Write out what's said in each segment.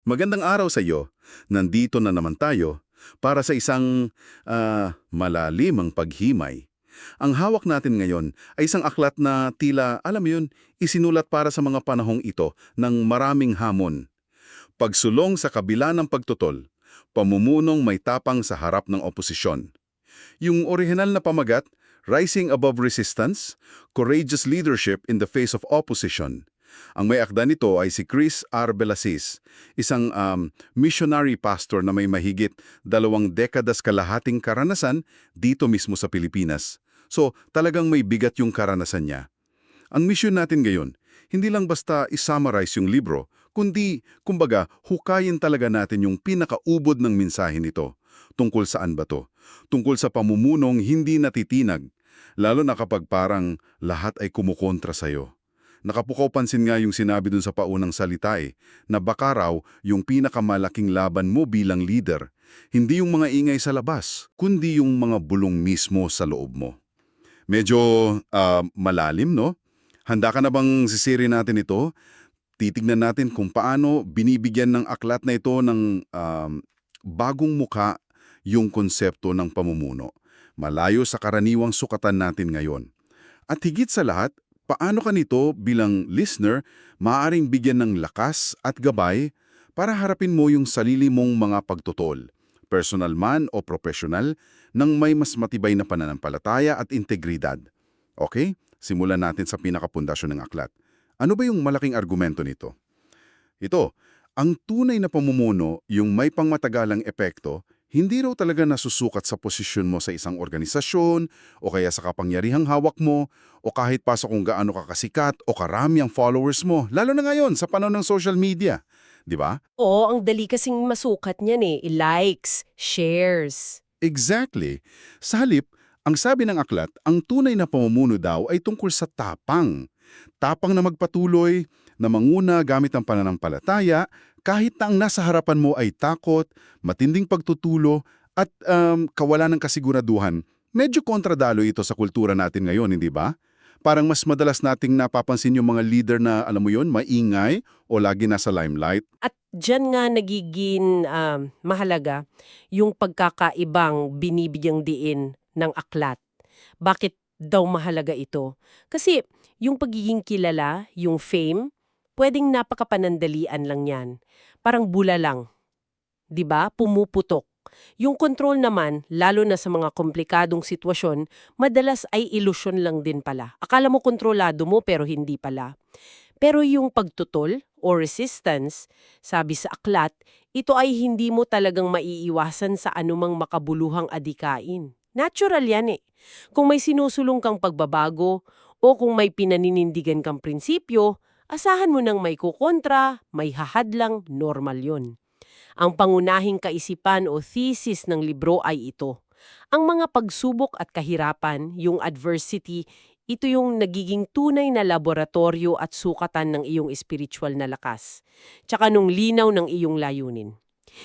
Magandang araw sa iyo. Nandito na naman tayo para sa isang ah, malalimang paghimay. Ang hawak natin ngayon ay isang aklat na tila, alam yun, isinulat para sa mga panahong ito ng maraming hamon. Pagsulong sa kabila ng pagtutol, pamumunong may tapang sa harap ng oposisyon. Yung orihinal na pamagat, Rising Above Resistance, Courageous Leadership in the Face of Opposition. Ang may akda nito ay si Chris R. Belasis, isang um, missionary pastor na may mahigit dalawang dekadas kalahating karanasan dito mismo sa Pilipinas. So, talagang may bigat yung karanasan niya. Ang mission natin ngayon, hindi lang basta isummarize yung libro, kundi, kumbaga, hukayin talaga natin yung pinakaubod ng mensahe nito. Tungkol saan ba to? Tungkol sa pamumunong hindi natitinag, lalo na kapag parang lahat ay kumukontra sa'yo. Nakapukaw pansin nga yung sinabi dun sa paunang salita eh, na baka raw yung pinakamalaking laban mo bilang leader, hindi yung mga ingay sa labas, kundi yung mga bulong mismo sa loob mo. Medyo ah, malalim, no? Handa ka na bang sisiri natin ito? Titignan natin kung paano binibigyan ng aklat na ito ng um, bagong muka yung konsepto ng pamumuno. Malayo sa karaniwang sukatan natin ngayon. At higit sa lahat, paano ka nito bilang listener maaaring bigyan ng lakas at gabay para harapin mo yung sarili mong mga pagtutol, personal man o professional, ng may mas matibay na pananampalataya at integridad. Okay? Simulan natin sa pinakapundasyon ng aklat. Ano ba yung malaking argumento nito? Ito, ang tunay na pamumuno, yung may pangmatagalang epekto, hindi raw talaga nasusukat sa posisyon mo sa isang organisasyon o kaya sa kapangyarihang hawak mo o kahit pa sa kung gaano ka kasikat o karami ang followers mo, lalo na ngayon sa panahon ng social media. Di ba? Oo, ang dali kasing masukat niyan eh. I-likes, shares. Exactly. Sa halip, ang sabi ng aklat, ang tunay na pamumuno daw ay tungkol sa tapang. Tapang na magpatuloy, na manguna gamit ang pananampalataya, kahit na ang nasa harapan mo ay takot, matinding pagtutulo, at um, kawalan ng kasiguraduhan. Medyo kontradalo ito sa kultura natin ngayon, hindi ba? Parang mas madalas nating napapansin yung mga leader na, alam mo yon, maingay o lagi nasa limelight. At dyan nga nagiging um, mahalaga yung pagkakaibang binibigyang diin ng aklat. Bakit daw mahalaga ito? Kasi yung pagiging kilala, yung fame, pwedeng napakapanandalian lang yan. Parang bula lang. ba? Pumuputok. Yung control naman, lalo na sa mga komplikadong sitwasyon, madalas ay ilusyon lang din pala. Akala mo kontrolado mo pero hindi pala. Pero yung pagtutol o resistance, sabi sa aklat, ito ay hindi mo talagang maiiwasan sa anumang makabuluhang adikain. Natural yan eh. Kung may sinusulong kang pagbabago o kung may pinaninindigan kang prinsipyo, asahan mo nang may kukontra, may hahadlang, normal yon. Ang pangunahing kaisipan o thesis ng libro ay ito. Ang mga pagsubok at kahirapan, yung adversity, ito yung nagiging tunay na laboratorio at sukatan ng iyong spiritual na lakas. Tsaka nung linaw ng iyong layunin.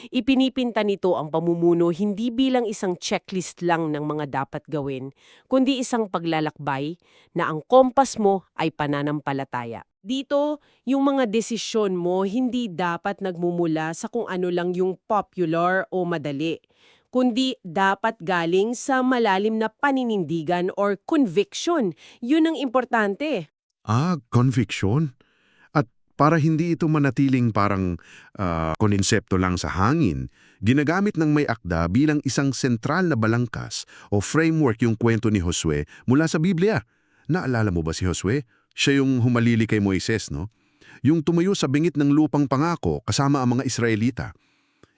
Ipinipinta nito ang pamumuno hindi bilang isang checklist lang ng mga dapat gawin, kundi isang paglalakbay na ang kompas mo ay pananampalataya. Dito, yung mga desisyon mo hindi dapat nagmumula sa kung ano lang yung popular o madali, kundi dapat galing sa malalim na paninindigan or conviction. Yun ang importante. Ah, conviction? At para hindi ito manatiling parang ah, konsepto lang sa hangin, ginagamit ng may akda bilang isang sentral na balangkas o framework yung kwento ni Josue mula sa Biblia. Naalala mo ba si Josue? Siya yung humalili kay Moises, no? Yung tumayo sa bingit ng lupang pangako kasama ang mga Israelita.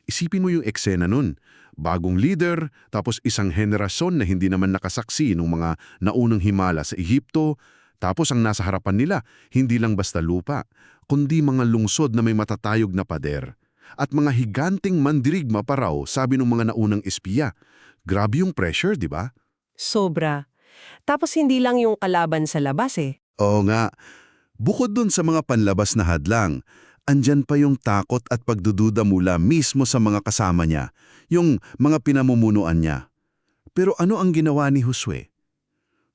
Isipin mo yung eksena nun. Bagong leader, tapos isang henerasyon na hindi naman nakasaksi ng mga naunang himala sa Ehipto, tapos ang nasa harapan nila, hindi lang basta lupa, kundi mga lungsod na may matatayog na pader. At mga higanting mandirigma pa raw, sabi ng mga naunang espiya. Grabe yung pressure, di ba? Sobra. Tapos hindi lang yung kalaban sa labas eh. Oo nga. Bukod dun sa mga panlabas na hadlang, andyan pa yung takot at pagdududa mula mismo sa mga kasama niya, yung mga pinamumunuan niya. Pero ano ang ginawa ni Josue?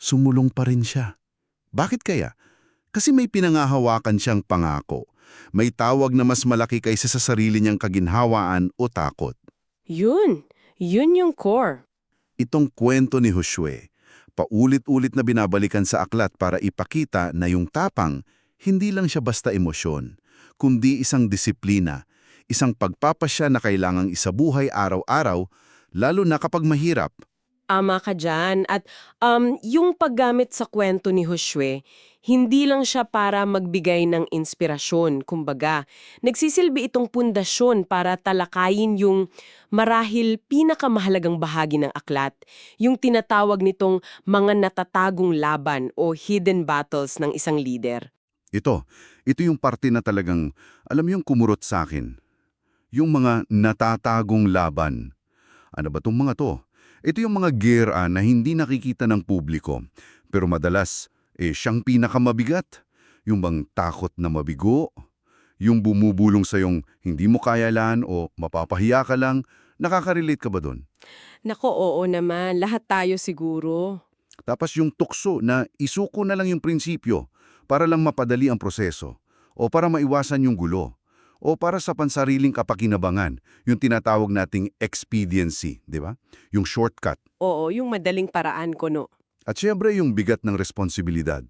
Sumulong pa rin siya. Bakit kaya? Kasi may pinangahawakan siyang pangako. May tawag na mas malaki kaysa sa sarili niyang kaginhawaan o takot. Yun. Yun yung core. Itong kwento ni Joshua, paulit-ulit na binabalikan sa aklat para ipakita na yung tapang, hindi lang siya basta emosyon, kundi isang disiplina, isang pagpapasya na kailangang isabuhay araw-araw, lalo na kapag mahirap. Ama ka dyan. At um, yung paggamit sa kwento ni Joshua, hindi lang siya para magbigay ng inspirasyon, kumbaga. Nagsisilbi itong pundasyon para talakayin yung marahil pinakamahalagang bahagi ng aklat, yung tinatawag nitong mga natatagong laban o hidden battles ng isang leader. Ito, ito yung parte na talagang, alam yung kumurot sa akin. Yung mga natatagong laban. Ano ba tong mga to? Ito yung mga gera na hindi nakikita ng publiko. Pero madalas, eh siyang pinakamabigat. Yung bang takot na mabigo. Yung bumubulong sa yung hindi mo kayalan o mapapahiya ka lang. Nakaka-relate ka ba doon? Nako, oo naman. Lahat tayo siguro. Tapos yung tukso na isuko na lang yung prinsipyo para lang mapadali ang proseso o para maiwasan yung gulo o para sa pansariling kapakinabangan, yung tinatawag nating expediency, di ba? Yung shortcut. Oo, yung madaling paraan ko, no? At syempre yung bigat ng responsibilidad.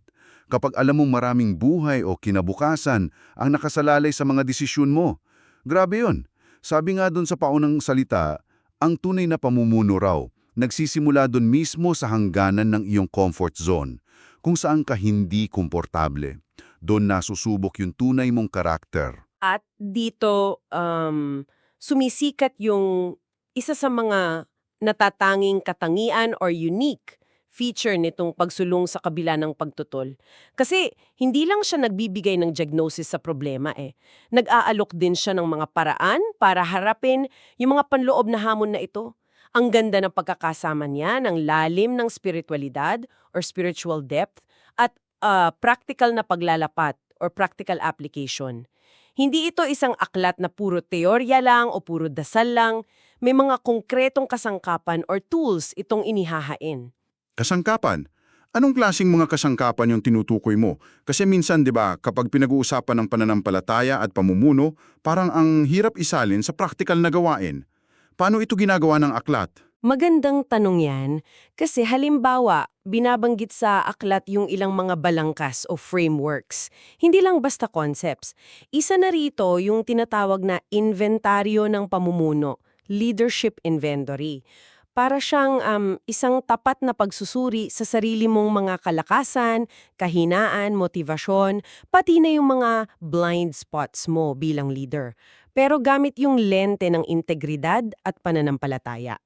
Kapag alam mong maraming buhay o kinabukasan ang nakasalalay sa mga desisyon mo. Grabe yun. Sabi nga doon sa paunang salita, ang tunay na pamumuno raw, nagsisimula doon mismo sa hangganan ng iyong comfort zone, kung saan ka hindi komportable. Doon nasusubok yung tunay mong karakter. At dito, um, sumisikat yung isa sa mga natatanging katangian or unique feature nitong pagsulong sa kabila ng pagtutol. Kasi hindi lang siya nagbibigay ng diagnosis sa problema eh. Nag-aalok din siya ng mga paraan para harapin yung mga panloob na hamon na ito. Ang ganda ng pagkakasama niya ng lalim ng spiritualidad or spiritual depth at ah, practical na paglalapat or practical application. Hindi ito isang aklat na puro teorya lang o puro dasal lang. May mga konkretong kasangkapan or tools itong inihahain. Kasangkapan. Anong klasing mga kasangkapan yung tinutukoy mo? Kasi minsan, di ba, kapag pinag-uusapan ng pananampalataya at pamumuno, parang ang hirap isalin sa praktikal na gawain. Paano ito ginagawa ng aklat? Magandang tanong yan kasi halimbawa, binabanggit sa aklat yung ilang mga balangkas o frameworks. Hindi lang basta concepts. Isa na rito yung tinatawag na inventaryo ng pamumuno, leadership inventory. Para siyang um, isang tapat na pagsusuri sa sarili mong mga kalakasan, kahinaan, motivasyon, pati na yung mga blind spots mo bilang leader. Pero gamit yung lente ng integridad at pananampalataya.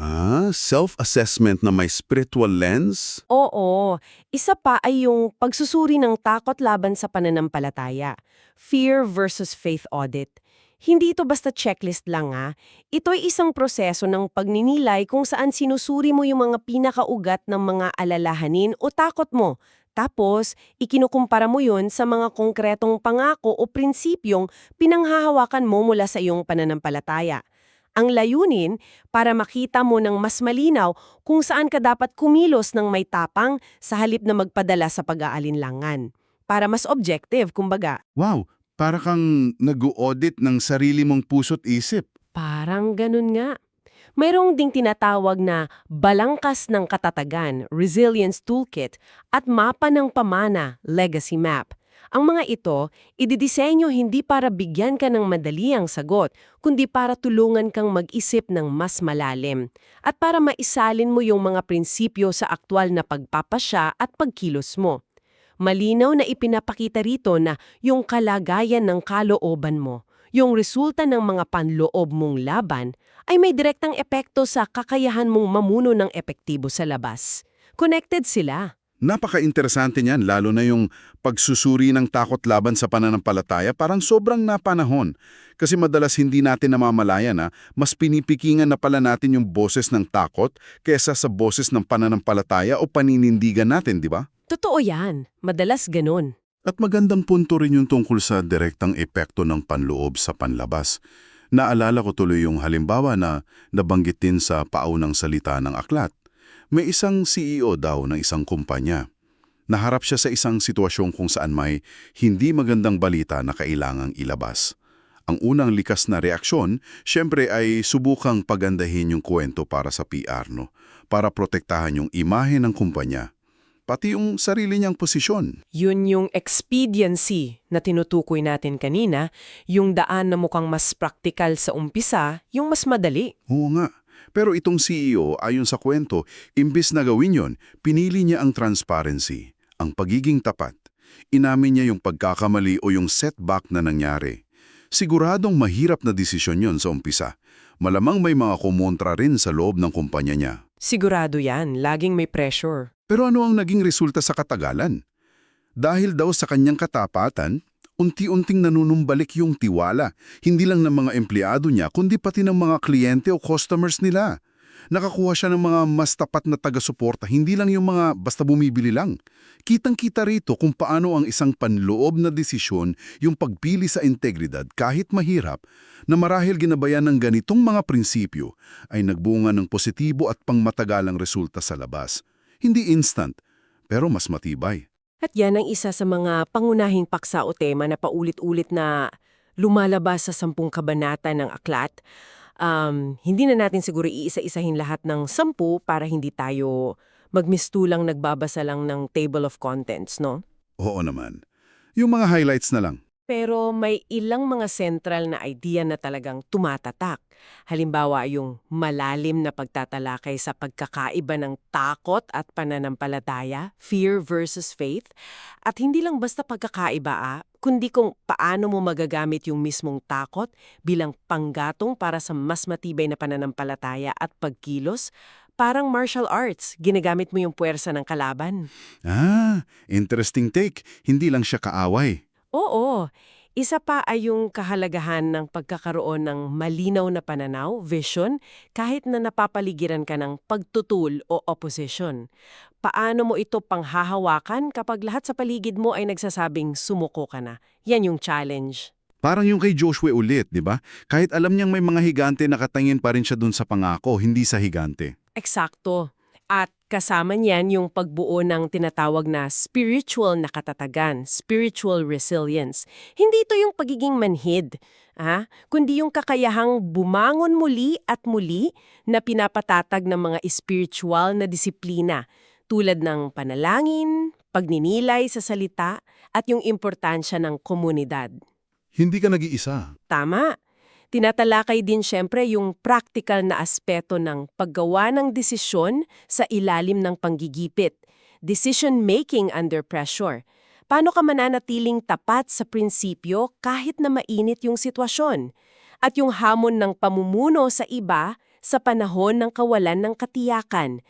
Ah, self-assessment na may spiritual lens? Oo, isa pa ay yung pagsusuri ng takot laban sa pananampalataya. Fear versus faith audit. Hindi ito basta checklist lang ah. Ito'y isang proseso ng pagninilay kung saan sinusuri mo yung mga pinakaugat ng mga alalahanin o takot mo. Tapos, ikinukumpara mo yun sa mga konkretong pangako o prinsipyong pinanghahawakan mo mula sa iyong pananampalataya. Ang layunin para makita mo ng mas malinaw kung saan ka dapat kumilos ng may tapang sa halip na magpadala sa pag-aalinlangan. Para mas objective, kumbaga. Wow, para kang nag-audit ng sarili mong puso't isip. Parang ganun nga. Mayroong ding tinatawag na balangkas ng katatagan, resilience toolkit, at mapa ng pamana, legacy map. Ang mga ito, ididisenyo hindi para bigyan ka ng madaliang sagot, kundi para tulungan kang mag-isip ng mas malalim at para maisalin mo yung mga prinsipyo sa aktwal na pagpapasya at pagkilos mo. Malinaw na ipinapakita rito na yung kalagayan ng kalooban mo, yung resulta ng mga panloob mong laban, ay may direktang epekto sa kakayahan mong mamuno ng epektibo sa labas. Connected sila. Napaka-interesante niyan, lalo na yung pagsusuri ng takot laban sa pananampalataya, parang sobrang napanahon. Kasi madalas hindi natin namamalayan na mas pinipikingan na pala natin yung boses ng takot kesa sa boses ng pananampalataya o paninindigan natin, di ba? Totoo yan. Madalas ganun. At magandang punto rin yung tungkol sa direktang epekto ng panloob sa panlabas. Naalala ko tuloy yung halimbawa na nabanggit din sa paunang salita ng aklat. May isang CEO daw ng isang kumpanya. Naharap siya sa isang sitwasyon kung saan may hindi magandang balita na kailangang ilabas. Ang unang likas na reaksyon, syempre ay subukang pagandahin yung kwento para sa PR, no? Para protektahan yung imahe ng kumpanya. Pati yung sarili niyang posisyon. Yun yung expediency na tinutukoy natin kanina, yung daan na mukhang mas praktikal sa umpisa, yung mas madali. Oo nga. Pero itong CEO, ayon sa kwento, imbis na gawin yon, pinili niya ang transparency, ang pagiging tapat. Inamin niya yung pagkakamali o yung setback na nangyari. Siguradong mahirap na desisyon yon sa umpisa. Malamang may mga kumontra rin sa loob ng kumpanya niya. Sigurado yan, laging may pressure. Pero ano ang naging resulta sa katagalan? Dahil daw sa kanyang katapatan, unti-unting nanunumbalik yung tiwala, hindi lang ng mga empleyado niya, kundi pati ng mga kliyente o customers nila. Nakakuha siya ng mga mas tapat na taga-suporta, hindi lang yung mga basta bumibili lang. Kitang-kita rito kung paano ang isang panloob na desisyon yung pagpili sa integridad kahit mahirap na marahil ginabayan ng ganitong mga prinsipyo ay nagbunga ng positibo at pangmatagalang resulta sa labas. Hindi instant, pero mas matibay. At yan ang isa sa mga pangunahing paksa o tema na paulit-ulit na lumalabas sa sampung kabanata ng aklat. Um, hindi na natin siguro iisa-isahin lahat ng sampu para hindi tayo magmistulang nagbabasa lang ng table of contents, no? Oo naman. Yung mga highlights na lang. Pero may ilang mga central na idea na talagang tumatatak. Halimbawa, yung malalim na pagtatalakay sa pagkakaiba ng takot at pananampalataya, fear versus faith. At hindi lang basta pagkakaiba ah, kundi kung paano mo magagamit yung mismong takot bilang panggatong para sa mas matibay na pananampalataya at pagkilos. Parang martial arts, ginagamit mo yung puwersa ng kalaban. Ah, interesting take. Hindi lang siya kaaway. Oo. Isa pa ay yung kahalagahan ng pagkakaroon ng malinaw na pananaw, vision, kahit na napapaligiran ka ng pagtutul o opposition. Paano mo ito panghahawakan kapag lahat sa paligid mo ay nagsasabing sumuko ka na? Yan yung challenge. Parang yung kay Joshua ulit, di ba? Kahit alam niyang may mga higante, nakatangin pa rin siya dun sa pangako, hindi sa higante. Eksakto. At kasama niyan yung pagbuo ng tinatawag na spiritual na katatagan, spiritual resilience. Hindi ito yung pagiging manhid, ah, kundi yung kakayahang bumangon muli at muli na pinapatatag ng mga spiritual na disiplina tulad ng panalangin, pagninilay sa salita, at yung importansya ng komunidad. Hindi ka nag-iisa. Tama. Tinatalakay din siyempre yung practical na aspeto ng paggawa ng desisyon sa ilalim ng panggigipit, decision-making under pressure. Paano ka mananatiling tapat sa prinsipyo kahit na mainit yung sitwasyon? At yung hamon ng pamumuno sa iba sa panahon ng kawalan ng katiyakan.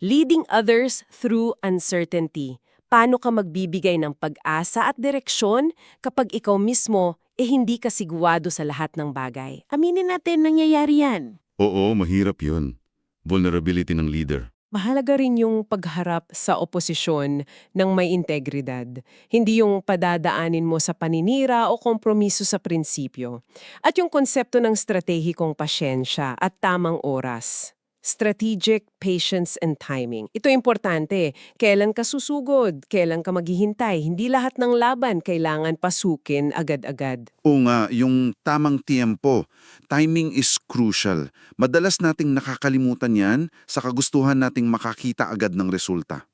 Leading others through uncertainty. Paano ka magbibigay ng pag-asa at direksyon kapag ikaw mismo eh hindi ka sigurado sa lahat ng bagay. Aminin natin nangyayari yan. Oo, mahirap yun. Vulnerability ng leader. Mahalaga rin yung pagharap sa oposisyon ng may integridad. Hindi yung padadaanin mo sa paninira o kompromiso sa prinsipyo. At yung konsepto ng stratehikong pasyensya at tamang oras. Strategic patience and timing. Ito importante. Kailan ka susugod? Kailan ka maghihintay? Hindi lahat ng laban kailangan pasukin agad-agad. O nga, yung tamang tiempo. Timing is crucial. Madalas nating nakakalimutan yan sa kagustuhan nating makakita agad ng resulta.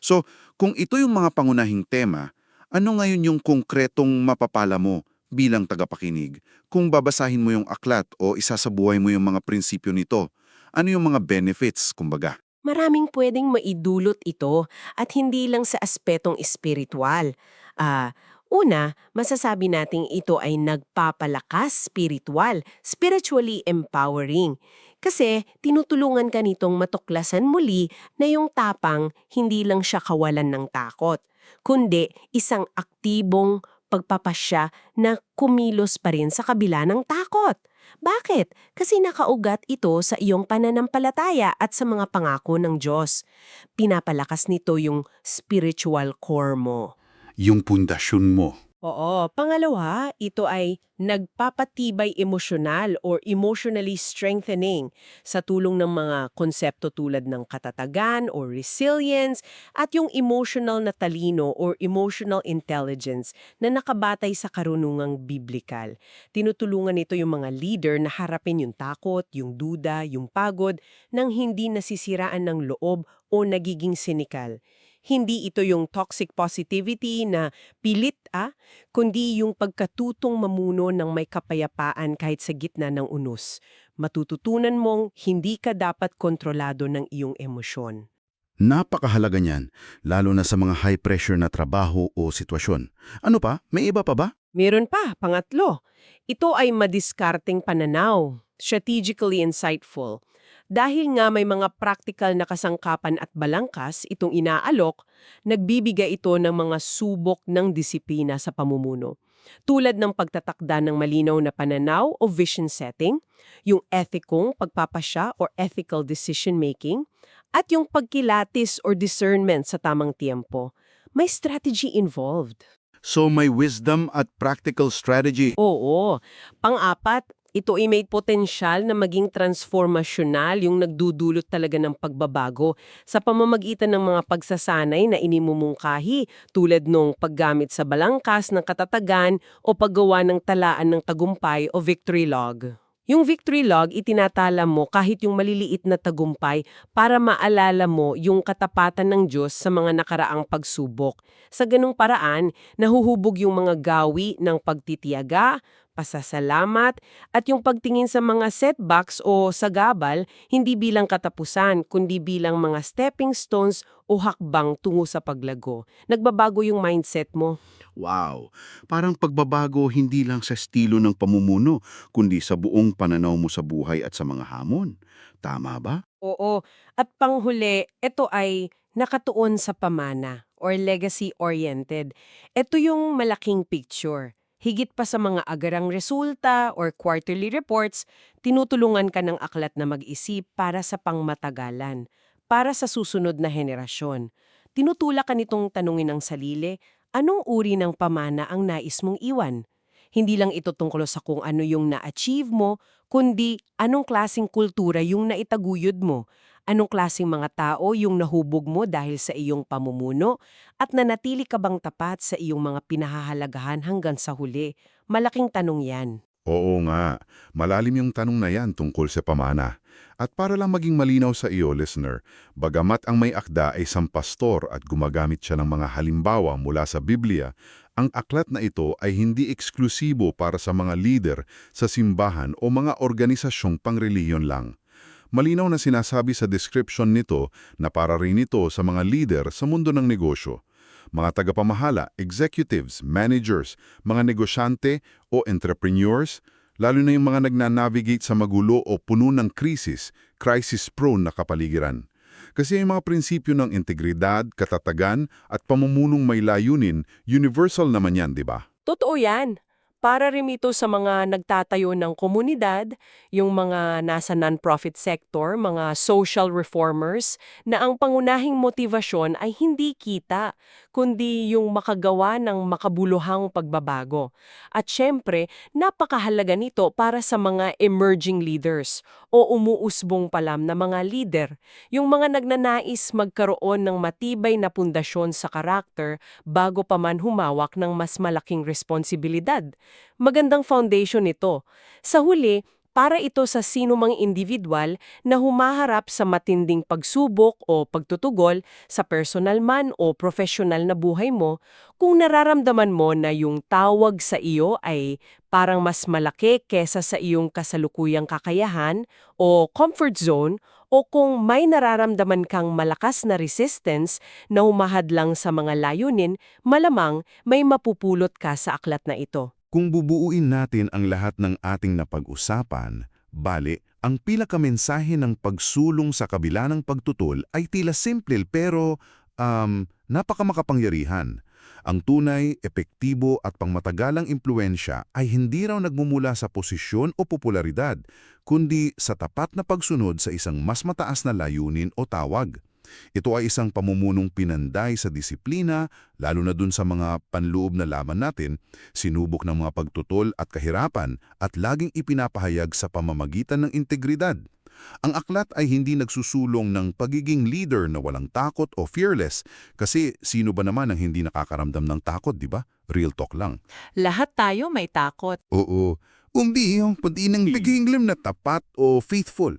So, kung ito yung mga pangunahing tema, ano ngayon yung konkretong mapapala mo bilang tagapakinig? Kung babasahin mo yung aklat o isasabuhay mo yung mga prinsipyo nito, ano yung mga benefits, kumbaga? Maraming pwedeng maidulot ito at hindi lang sa aspetong espiritual. Ah, una, masasabi nating ito ay nagpapalakas spiritual, spiritually empowering. Kasi tinutulungan ka nitong matuklasan muli na yung tapang hindi lang siya kawalan ng takot, kundi isang aktibong pagpapasya na kumilos pa rin sa kabila ng takot. Bakit? Kasi nakaugat ito sa iyong pananampalataya at sa mga pangako ng Diyos. Pinapalakas nito yung spiritual core mo. Yung pundasyon mo. Oo. Pangalawa, ito ay nagpapatibay emosyonal or emotionally strengthening sa tulong ng mga konsepto tulad ng katatagan or resilience at yung emotional na talino or emotional intelligence na nakabatay sa karunungang biblikal. Tinutulungan nito yung mga leader na harapin yung takot, yung duda, yung pagod nang hindi nasisiraan ng loob o nagiging sinikal. Hindi ito yung toxic positivity na pilit ah, kundi yung pagkatutong mamuno ng may kapayapaan kahit sa gitna ng unos. Matututunan mong hindi ka dapat kontrolado ng iyong emosyon. Napakahalaga niyan, lalo na sa mga high-pressure na trabaho o sitwasyon. Ano pa? May iba pa ba? Meron pa, pangatlo. Ito ay madiskarteng pananaw, strategically insightful. Dahil nga may mga practical na kasangkapan at balangkas itong inaalok, nagbibigay ito ng mga subok ng disiplina sa pamumuno. Tulad ng pagtatakda ng malinaw na pananaw o vision setting, yung ethikong pagpapasya or ethical decision making, at yung pagkilatis or discernment sa tamang tiempo. May strategy involved. So may wisdom at practical strategy. Oo. Pang-apat, ito ay may potensyal na maging transformasyonal yung nagdudulot talaga ng pagbabago sa pamamagitan ng mga pagsasanay na inimumungkahi tulad nung paggamit sa balangkas ng katatagan o paggawa ng talaan ng tagumpay o victory log. Yung victory log, itinatala mo kahit yung maliliit na tagumpay para maalala mo yung katapatan ng Diyos sa mga nakaraang pagsubok. Sa ganung paraan, nahuhubog yung mga gawi ng pagtitiyaga, pasasalamat, at yung pagtingin sa mga setbacks o sagabal hindi bilang katapusan, kundi bilang mga stepping stones o hakbang tungo sa paglago. Nagbabago yung mindset mo. Wow! Parang pagbabago hindi lang sa estilo ng pamumuno, kundi sa buong pananaw mo sa buhay at sa mga hamon. Tama ba? Oo. At panghuli, ito ay nakatuon sa pamana or legacy-oriented. Ito yung malaking picture. Higit pa sa mga agarang resulta or quarterly reports, tinutulungan ka ng aklat na mag-isip para sa pangmatagalan, para sa susunod na henerasyon. Tinutulak ka nitong tanungin ng sarili, anong uri ng pamana ang nais mong iwan? Hindi lang ito tungkol sa kung ano yung na-achieve mo, kundi anong klasing kultura yung naitaguyod mo, anong klasing mga tao yung nahubog mo dahil sa iyong pamumuno, at nanatili ka bang tapat sa iyong mga pinahahalagahan hanggang sa huli. Malaking tanong yan. Oo nga, malalim yung tanong na yan tungkol sa pamana. At para lang maging malinaw sa iyo, listener, bagamat ang may akda ay isang pastor at gumagamit siya ng mga halimbawa mula sa Biblia, ang aklat na ito ay hindi eksklusibo para sa mga leader sa simbahan o mga organisasyong pangreliyon lang. Malinaw na sinasabi sa description nito na para rin ito sa mga leader sa mundo ng negosyo. Mga tagapamahala, executives, managers, mga negosyante o entrepreneurs, lalo na yung mga nagnanavigate sa magulo o puno ng krisis, crisis-prone na kapaligiran. Kasi yung mga prinsipyo ng integridad, katatagan at pamumunong may layunin, universal naman yan, di ba? Totoo yan. Para rin ito sa mga nagtatayo ng komunidad, yung mga nasa non-profit sector, mga social reformers, na ang pangunahing motivasyon ay hindi kita, kundi yung makagawa ng makabuluhang pagbabago. At syempre, napakahalaga nito para sa mga emerging leaders o umuusbong palam na mga leader, yung mga nagnanais magkaroon ng matibay na pundasyon sa karakter bago pa man humawak ng mas malaking responsibilidad. Magandang foundation ito. Sa huli, para ito sa sino mang individual na humaharap sa matinding pagsubok o pagtutugol sa personal man o professional na buhay mo, kung nararamdaman mo na yung tawag sa iyo ay parang mas malaki kesa sa iyong kasalukuyang kakayahan o comfort zone, o kung may nararamdaman kang malakas na resistance na humahadlang sa mga layunin, malamang may mapupulot ka sa aklat na ito. Kung bubuuin natin ang lahat ng ating napag-usapan, bali, ang pinakamensahe ng pagsulong sa kabila ng pagtutol ay tila simple pero um, napakamakapangyarihan. Ang tunay, epektibo at pangmatagalang impluensya ay hindi raw nagmumula sa posisyon o popularidad, kundi sa tapat na pagsunod sa isang mas mataas na layunin o tawag. Ito ay isang pamumunong pinanday sa disiplina, lalo na dun sa mga panloob na laban natin, sinubok ng mga pagtutol at kahirapan at laging ipinapahayag sa pamamagitan ng integridad. Ang aklat ay hindi nagsusulong ng pagiging leader na walang takot o fearless kasi sino ba naman ang hindi nakakaramdam ng takot, di ba? Real talk lang. Lahat tayo may takot. Oo. Hindi yung pati ng pagiging na tapat o faithful.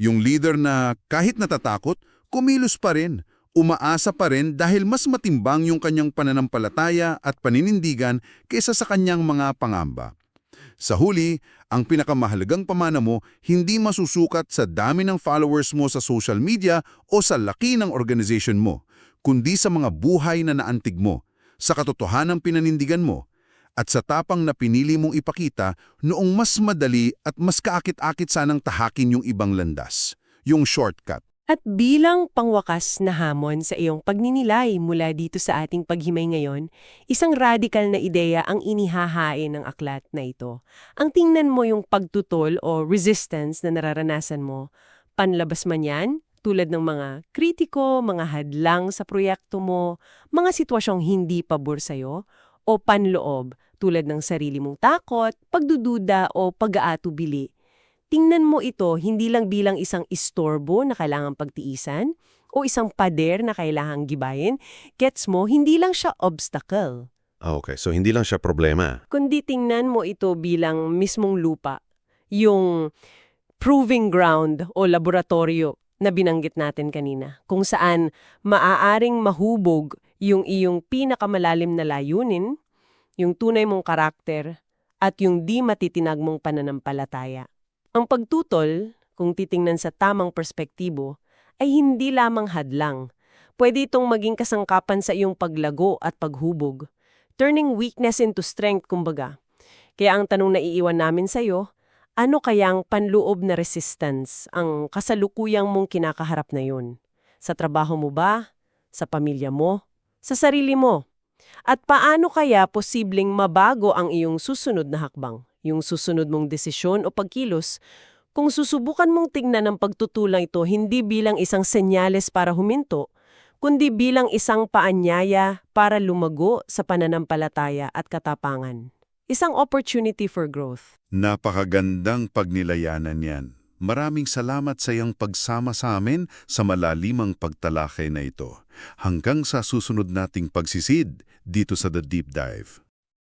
Yung leader na kahit natatakot, kumilos pa rin, umaasa pa rin dahil mas matimbang yung kanyang pananampalataya at paninindigan kaysa sa kanyang mga pangamba. Sa huli, ang pinakamahalagang pamana mo hindi masusukat sa dami ng followers mo sa social media o sa laki ng organization mo, kundi sa mga buhay na naantig mo, sa katotohanang pinanindigan mo, at sa tapang na pinili mong ipakita noong mas madali at mas kaakit-akit sanang tahakin yung ibang landas, yung shortcut. At bilang pangwakas na hamon sa iyong pagninilay mula dito sa ating paghimay ngayon, isang radikal na ideya ang inihahain ng aklat na ito. Ang tingnan mo yung pagtutol o resistance na nararanasan mo, panlabas man yan, tulad ng mga kritiko, mga hadlang sa proyekto mo, mga sitwasyong hindi pabor sa'yo, o panloob tulad ng sarili mong takot, pagdududa o pag-aatubili. Tingnan mo ito hindi lang bilang isang istorbo na kailangang pagtiisan o isang pader na kailangang gibayin. Gets mo, hindi lang siya obstacle. Ah, okay. So, hindi lang siya problema. Kundi tingnan mo ito bilang mismong lupa. Yung proving ground o laboratorio na binanggit natin kanina. Kung saan maaaring mahubog yung iyong pinakamalalim na layunin, yung tunay mong karakter, at yung di matitinag mong pananampalataya. Ang pagtutol, kung titingnan sa tamang perspektibo, ay hindi lamang hadlang. Pwede itong maging kasangkapan sa iyong paglago at paghubog. Turning weakness into strength, kumbaga. Kaya ang tanong na iiwan namin sa iyo, ano kayang panloob na resistance ang kasalukuyang mong kinakaharap na yun? Sa trabaho mo ba? Sa pamilya mo? Sa sarili mo? At paano kaya posibleng mabago ang iyong susunod na hakbang? Yung susunod mong desisyon o pagkilos kung susubukan mong tingnan ang pagtutulang ito hindi bilang isang senyales para huminto, kundi bilang isang paanyaya para lumago sa pananampalataya at katapangan. Isang opportunity for growth. Napakagandang pagnilayanan yan. Maraming salamat sa iyong pagsama sa amin sa malalimang pagtalakay na ito. Hanggang sa susunod nating pagsisid dito sa The Deep Dive.